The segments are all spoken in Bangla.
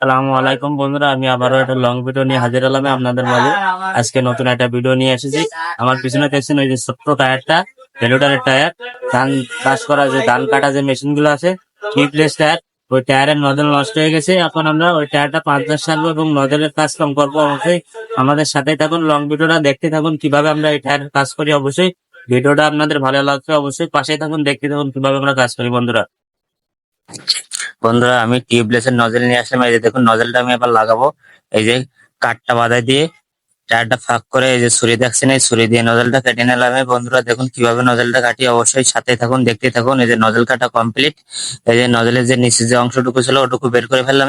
সালামু আলাইকুম বন্ধুরা, আমি আবারও একটা লং ভিডিও নিয়ে হাজির হলাম আপনাদের মাঝে। আজকে নতুন একটা ভিডিও নিয়ে এসেছি। আমার পিছনে দেখছেন ওই যে ছোট্ট টায়ারটা ভেলোটারের টায়ার। ধান চাষ করা যে ধান কাটা যে মেশিনগুলো আছে টিউবলেস টায়ার। ওই টায়ারের নজল নষ্ট হয়ে গেছে। এখন আমরা ওই টায়ারটা পাঁচদার সারবো এবং নজলের কাজ কম করব অবশ্যই। আমাদের সাথে থাকুন লং ভিডিওটা দেখতে থাকুন, কীভাবে আমরা এই টায়ারের কাজ করি অবশ্যই। ভিডিওটা আপনাদের ভালো লাগবে অবশ্যই। পাশেই থাকুন, দেখতে থাকুন, কীভাবে আমরা কাজ করি বন্ধুরা। বন্ধুরা, আমি টিউবলেসের নজেল নিয়ে আসলাম। এই যে দেখুন নজেলটা আমি এবার লাগাবো। এই যে কাঠটা বাঁধা দিয়ে টায়ারটা ফাঁক করে এই যে ছুরি দেখছেন, এই ছুরি দিয়ে নজলটা কেটে নিলাম। বন্ধুরা দেখুন কীভাবে নজলটা কাটি, অবশ্যই সাথে থাকুন দেখতে থাকুন। এই যে নজল কাটা কমপ্লিট এই যে নজলের যে নিচে যে অংশটুকু ছিল, ওটুকু বের করে ফেললাম।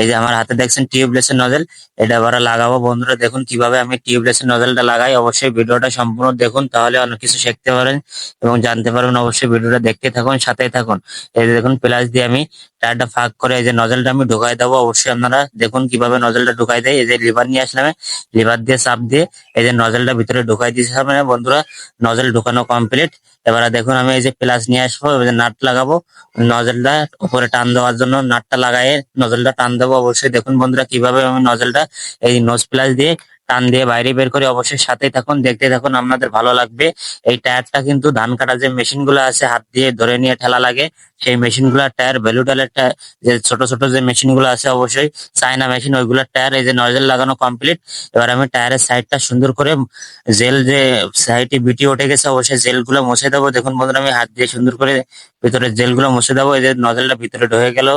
এই যে আমার হাতে দেখছেন টিউবলেসের নজল, এটা এবার লাগাবো। বন্ধুরা দেখুন কীভাবে আমি টিউবলেসের নজলটা লাগাই। অবশ্যই ভিডিওটা সম্পূর্ণ দেখুন, তাহলে অনেক কিছু শিখতে পারেন এবং জানতে পারবেন। অবশ্যই ভিডিওটা দেখতে থাকুন, সাথেই থাকুন। এই যে দেখুন প্লাস দিয়ে আমি টায়ারটা ফাঁক করে এই যে নজলটা আমি ঢুকাই দেবো। অবশ্যই আপনারা দেখুন কীভাবে নজলটা ঢুকাই দেয়। এই যে লিভার নিয়ে আসলাম, লিভার দিয়ে চাপ দিয়ে এই যে নজলটা ভিতরে ঢুকাই দিয়েছে। মানে বন্ধুরা নজল ঢুকানো কমপ্লিট এবারে দেখুন, আমি এই যে প্লাস নিয়ে আসব নাট লাগাবো। নজলটা উপরে টান দেওয়ার জন্য নাটটা লাগাই নজলটা টান দেবো অবশ্যই। দেখুন বন্ধুরা, কীভাবে আমি নজলটা এই নোজ প্লাস দিয়ে টান দিয়ে বাইরে বের করে অবশ্যই সাথেই থাকুন, দেখতে থাকুন, আপনাদের ভালো লাগবে। এই টায়ারটা কিন্তু ধান কাটার যে মেশিনগুলো আছে, হাত দিয়ে ধরে নিয়ে ঠেলা লাগে, সেই মেশিনগুলার টায়ার ভ্যালুটালের টায়ার, যে ছোট ছোট যে মেশিনগুলো আছে অবশ্যই, চায়না মেশিন ওইগুলোর টায়ার, এই যে নজল লাগানো কমপ্লিট এবার আমি টায়ারের সাইডটা সুন্দর করে জেল যে সাইডে বিটি উঠে গেছে, অবশ্যই জেলগুলো মুছে দেবো। দেখুন বন্ধুরা, আমি হাত দিয়ে সুন্দর করে ভিতরে জেলগুলো মুছে দেবো। এই যে নজলটা ভিতরে ঢুকে গেল।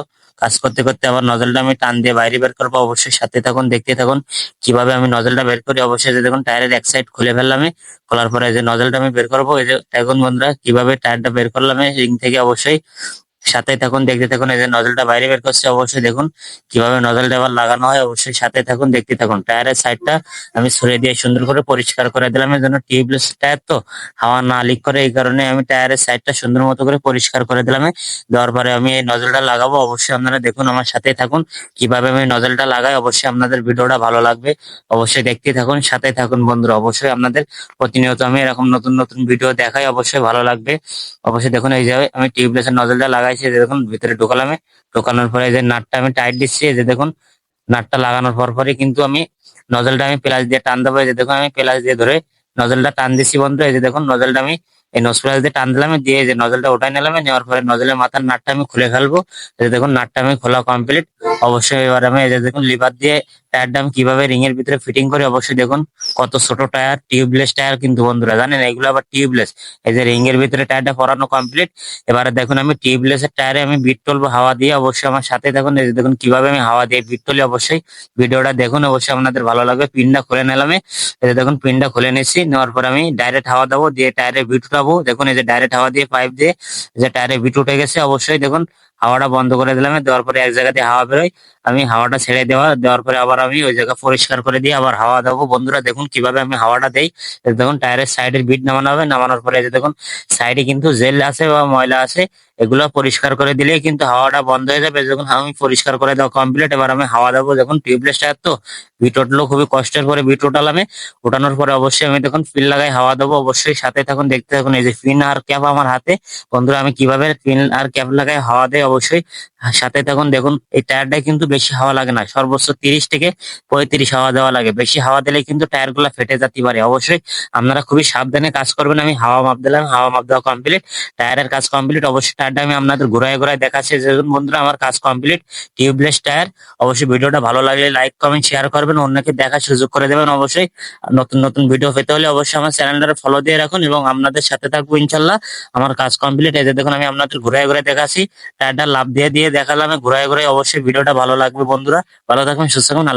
কাজ করতে করতে আবার নজলটা আমি টান দিয়ে বাইরে বের করব অবশ্যই সাথে থাকুন, দেখতে থাকুন কীভাবে আমি নজলটা বের করি, অবশ্যই যে দেখুন টায়ারের এক সাইড খুলে ফেললাম। খোলার পরে যে নজলটা আমি বের করব, এই যে দেখুন বন্ধুরা, কীভাবে টায়ারটা বের করলাম রিং থেকে অবশ্যই সাথে থাকুন, দেখতে থাকুন, এই যে নজলটা বাইরে বের করছে, অবশ্যই দেখুন কীভাবে নজলটা এবার লাগানো হয়, অবশ্যই সাথে থাকুন, দেখতে থাকুন। টায়ারের সাইডটা আমি সরিয়ে দিয়ে সুন্দর করে পরিষ্কার করে দিলাম এর জন্য টিউবলেস টায়ার তো হাওয়া না লিক করে, এই কারণে আমি টায়ারের সাইডটা সুন্দর মতো করে পরিষ্কার করে দিলাম। দেওয়ার পরে আমি এই নজলটা লাগাবো, অবশ্যই আপনারা দেখুন, আমার সাথে থাকুন। কীভাবে আমি নজলটা লাগাই, অবশ্যই আপনাদের ভিডিওটা ভালো লাগবে। অবশ্যই দেখতে থাকুন সাথে থাকুন বন্ধুরা, অবশ্যই আপনাদের প্রতিনিয়ত আমি এরকম নতুন নতুন ভিডিও দেখাই, অবশ্যই ভালো লাগবে। অবশ্যই দেখুন, এই যে আমি টিউবলেসের নজলটা লাগাইছি যে দেখুন ভিতরে ঢোকালাম ঢোকানোর পরে যে নাটটা আমি টাইট দিচ্ছি যে দেখুন নাটটা লাগানোর পর পরে কিন্তু আমি নজলটা আমি প্লাস দিয়ে টান দেবো যে দেখুন আমি প্লাস দিয়ে ধরে নজলটা টান দিচ্ছি বন্ধু, এই যে দেখুন নজলটা আমি এই নোজ প্লাস দিয়ে টান দিলাম দিয়ে যে নজলটা ওঠাই নিলাম নেওয়ার পরে নজলের মাথার নাটটা আমি খুলে ফেলব। দেখুন, নাটটা আমি খোলা কমপ্লিট অবশ্যই এবার আমি দেখুন লিভার দিয়ে টায়ারটা আমি কীভাবে রিং এর ভিতরে ফিটিং করি, অবশ্যই দেখুন কত ছোট টায়ার টিউবলেস টায়ার কিন্তু বন্ধুরা, জানেন এগুলো আবার টিউবলেস এই যে রিং এর ভিতরে টায়ারটা পরানো কমপ্লিট এবারে দেখুন, আমি টিউবলেস এর টায়ারে আমি বিট তুলবো হাওয়া দিয়ে, অবশ্যই আমার সাথে দেখুন, এই যে দেখুন, কীভাবে আমি হাওয়া দিয়ে বিট তুলি, অবশ্যই ভিডিওটা দেখুন, অবশ্যই আপনাদের ভালো লাগবে। পিনটা খুলে নিলাম এই যে দেখুন পিনটা খুলে নিচ্ছি নেওয়ার পর আমি ডাইরেক্ট হাওয়া দেবো, দিয়ে টায়ারে বিট উঠাবো দেখুন, এই যে ডাইরেক্ট হাওয়া দিয়ে পাইপ দিয়ে যে টায়ারে বিট উঠে গেছে, অবশ্যই দেখুন, হাওয়াটা বন্ধ করে দিলাম দেওয়ার পরে এক জায়গাতে হাওয়া বেরোয়। আমি হাওয়াটা ছেড়ে দেওয়া, দেওয়ার পরে আবার আমি ওই জায়গা পরিষ্কার করে দিয়ে আবার হাওয়া দেবো। বন্ধুরা, দেখুন কীভাবে আমি হাওয়াটা দেই। দেখুন টায়ারের সাইডের বিট নামানো হবে। নামানোর পরে দেখুন সাইডে কিন্তু জেল আছে বা ময়লা আছে। এগুলো পরিষ্কার করে দিলেই কিন্তু হাওয়াটা বন্ধ হয়ে যাবে। যখন আমি পরিষ্কার করে দাও কমপ্লিট এবার আমি হাওয়া দেবো যখন টিউবলেস টায়ার তো, বিট উঠল খুবই কষ্টের পরে বিট উঠালামে ওঠানোর পরে অবশ্যই আমি দেখুন ফিল লাগাই, হাওয়া দেবো, অবশ্যই সাথে থাকুন, দেখতে থাকুন, এই যে ফিন আর ক্যাপ আমার হাতে। বন্ধুরা, আমি কীভাবে ফিন আর ক্যাপ লাগাই, হাওয়া দেয় অবশ্যই সাথে থাকুন, দেখুন, এই টায়ারটায় কিন্তু বেশি হাওয়া লাগে না, সর্বোচ্চ তিরিশ থেকে পঁয়ত্রিশ হাওয়া দেওয়া লাগে। বেশি হাওয়া দিলে কিন্তু টায়ারগুলা ফেটে যেতে পারে, অবশ্যই আপনারা খুবই সাবধানে কাজ করবেন, আমি হাওয়া মাপ দিলাম, হাওয়া মাপ দেওয়া কমপ্লিট টায়ারের কাজ কমপ্লিট অবশ্যই টায়ারটা আমি আপনাদের ঘুরায় ঘুরায় দেখাচ্ছি। যে বন্ধুরা, আমার কাজ কমপ্লিট টিউবলেস টায়ার অবশ্যই ভিডিওটা ভালো লাগলে লাইক কমেন্ট শেয়ার করবেন। অন্যকে দেখার সুযোগ করে দেবেন অবশ্যই। নতুন নতুন ভিডিও পেতে হলে অবশ্যই আমার চ্যানেলটা ফলো দিয়ে রাখুন এবং আপনাদের সাথে থাকব ইনশাল্লাহ আমার কাজ কমপ্লিট এই যে দেখুন, আমি আপনাদের ঘুরায় ঘুরায় দেখাচ্ছি। টায়ারটা লাভ দিয়ে দিয়ে দেখালাম। ঘুরায় ঘুরায় অবশ্যই ভিডিওটা ভালো লাগবে বন্ধুরা। ভালো থাকুন সুস্থ থাকুন